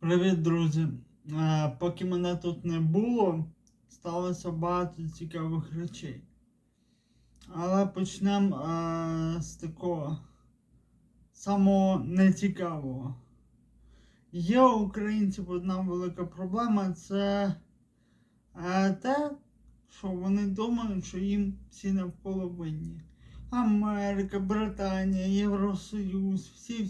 Привіт, друзі! Е, Поки мене тут не було, сталося багато цікавих речей. Але почнемо е, з такого самого нецікавого. Є у українців одна велика проблема це е, те, що вони думають, що їм всі навколо винні. Америка, Британія, Євросоюз, всі,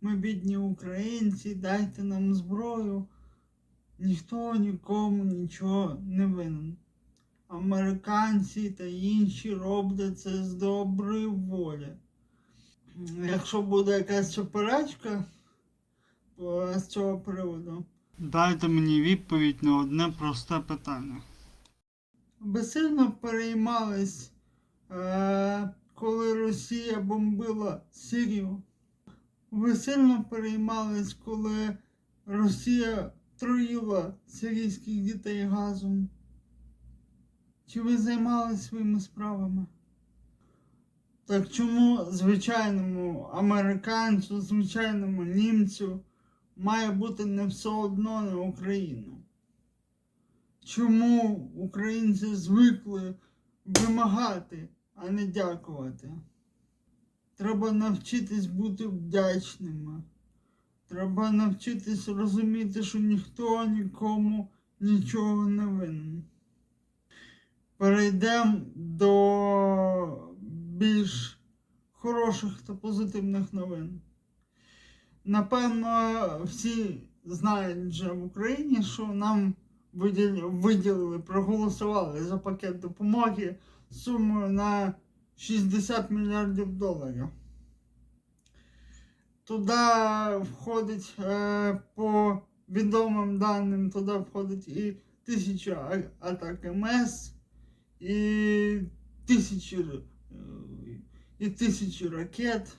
ми бідні українці, дайте нам зброю. Ніхто нікому нічого не винен. Американці та інші роблять це з доброї волі. Якщо буде якась суперечка з цього приводу, дайте мені відповідь на одне просте питання. Ви сильно переймались, е, коли Росія бомбила Сирію? Ви сильно переймались, коли Росія труїла сирійських дітей газом? Чи ви займалися своїми справами? Так чому звичайному американцю, звичайному німцю має бути не все одно на Україну? Чому українці звикли вимагати, а не дякувати? Треба навчитись бути вдячними. Треба навчитись розуміти, що ніхто нікому нічого не винен. Перейдемо до більш хороших та позитивних новин. Напевно, всі знають вже в Україні, що нам виділили, проголосували за пакет допомоги сумою на 60 мільярдів доларів. Туди входить е, по відомим даним, туди входить і тисяча атак МС, і тисячі, е, і тисячі ракет.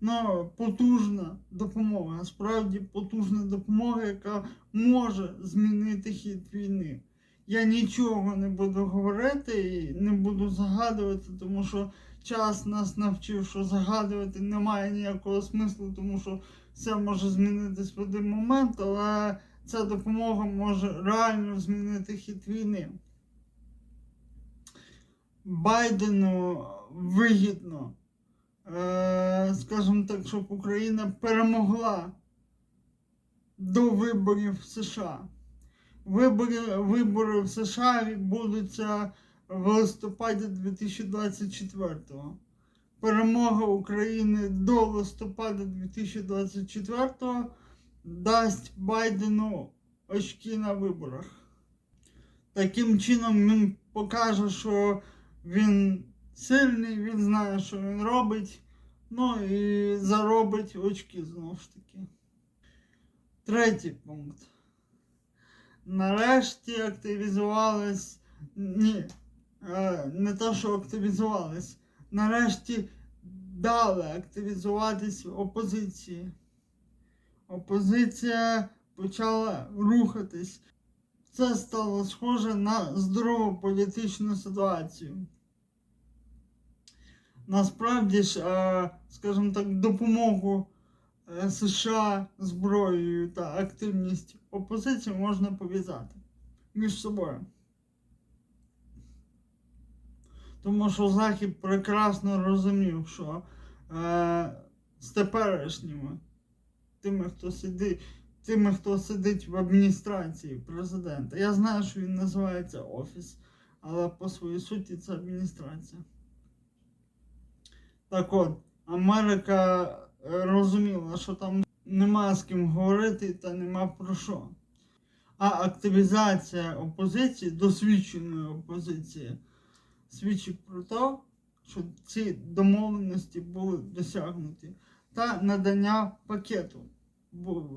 Ну, потужна допомога, справді потужна допомога, яка може змінити хід війни. Я нічого не буду говорити і не буду загадувати, тому що час нас навчив, що загадувати немає ніякого смислу, тому що все може змінитись в один момент, але ця допомога може реально змінити хід війни. Байдену вигідно, е, скажімо так, щоб Україна перемогла до виборів в США. Вибори, вибори в США відбудуться в листопаді 2024-го. Перемога України до листопада 2024-го дасть Байдену очки на виборах. Таким чином він покаже, що він сильний, він знає, що він робить. Ну і заробить очки знову ж таки. Третій пункт. Нарешті активізувались. Ні, е, не те, що активізувались. Нарешті дали активізуватись опозиції. Опозиція почала рухатись. Це стало схоже на здорову політичну ситуацію. Насправді ж, е, скажімо так, допомогу США зброєю та активність опозиції можна пов'язати між собою. Тому що Захід прекрасно розумів, що е, з теперішніми тими, хто сидить, тими, хто сидить в адміністрації президента. Я знаю, що він називається Офіс, але по своїй суті це адміністрація. Так от, Америка е, розуміла, що там нема з ким говорити та нема про що. А активізація опозиції, досвідченої опозиції, свідчить про те, що ці домовленості були досягнуті. Та надання пакету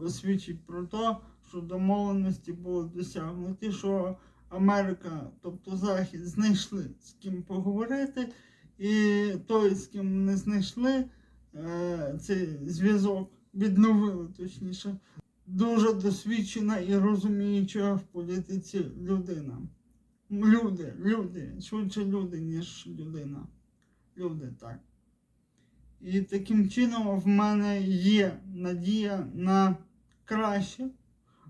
свідчить про те, що домовленості були досягнуті, що Америка, тобто Захід, знайшли з ким поговорити. І той, з ким не знайшли цей зв'язок, відновили точніше, дуже досвідчена і розуміюча в політиці людина. Люди, люди, швидше люди, ніж людина. Люди, так. І таким чином в мене є надія на краще.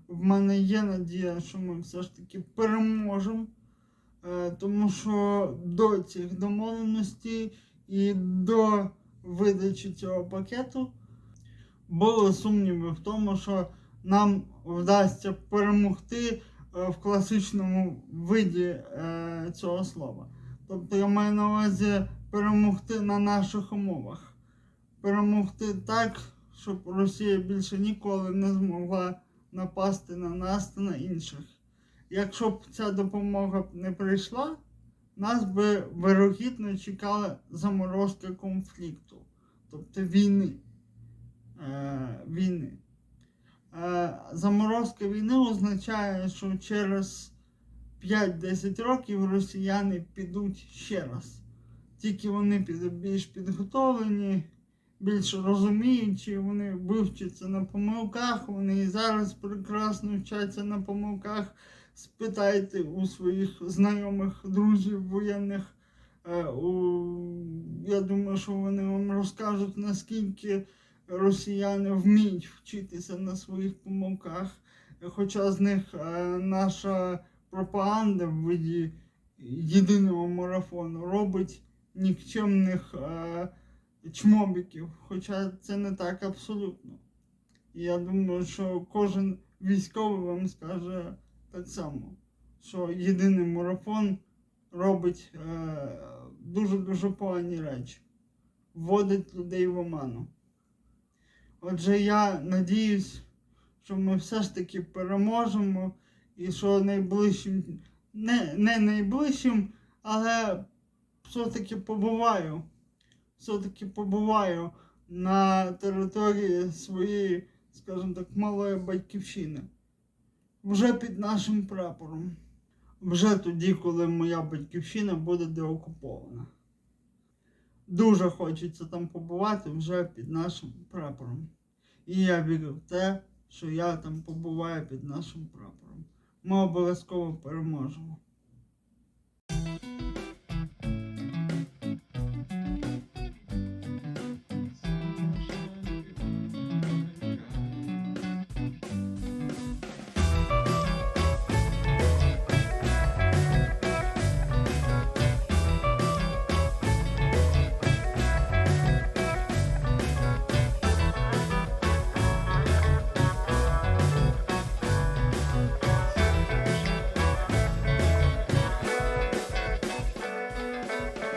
В мене є надія, що ми все ж таки переможемо. Е, Тому що до цих домовленостей і до видачі цього пакету були сумніви в тому, що нам вдасться перемогти е, в класичному виді е, цього слова. Тобто я маю на увазі перемогти на наших умовах. Перемогти так, щоб Росія більше ніколи не змогла напасти на нас та на інших. Якщо б ця допомога не прийшла, нас би вирогідно чекала заморозка конфлікту, тобто війни. Е, війни. Е, заморозка війни означає, що через 5-10 років росіяни підуть ще раз. Тільки вони більш підготовлені, більш розуміючі, вони вивчаться на помилках, вони і зараз прекрасно вчаться на помилках. Спитайте у своїх знайомих друзів воєнних. Е. Я думаю, що вони вам розкажуть, наскільки росіяни вміють вчитися на своїх помилках. Хоча з них е, наша пропаганда в виді єдиного марафону робить нікчемних е, чмобіків. Хоча це не так абсолютно. Я думаю, що кожен військовий вам скаже так само, що єдиний марафон робить е, дуже-дуже погані речі, вводить людей в оману. Отже, я надіюсь, що ми все ж таки переможемо і що найближчим, не, не найближчим, але все-таки побуваю. Все-таки побуваю на території своєї, скажімо так, малої батьківщини. Вже під нашим прапором. Вже тоді, коли моя батьківщина буде деокупована. Дуже хочеться там побувати вже під нашим прапором. І я вірю в те, що я там побуваю під нашим прапором. Ми обов'язково переможемо.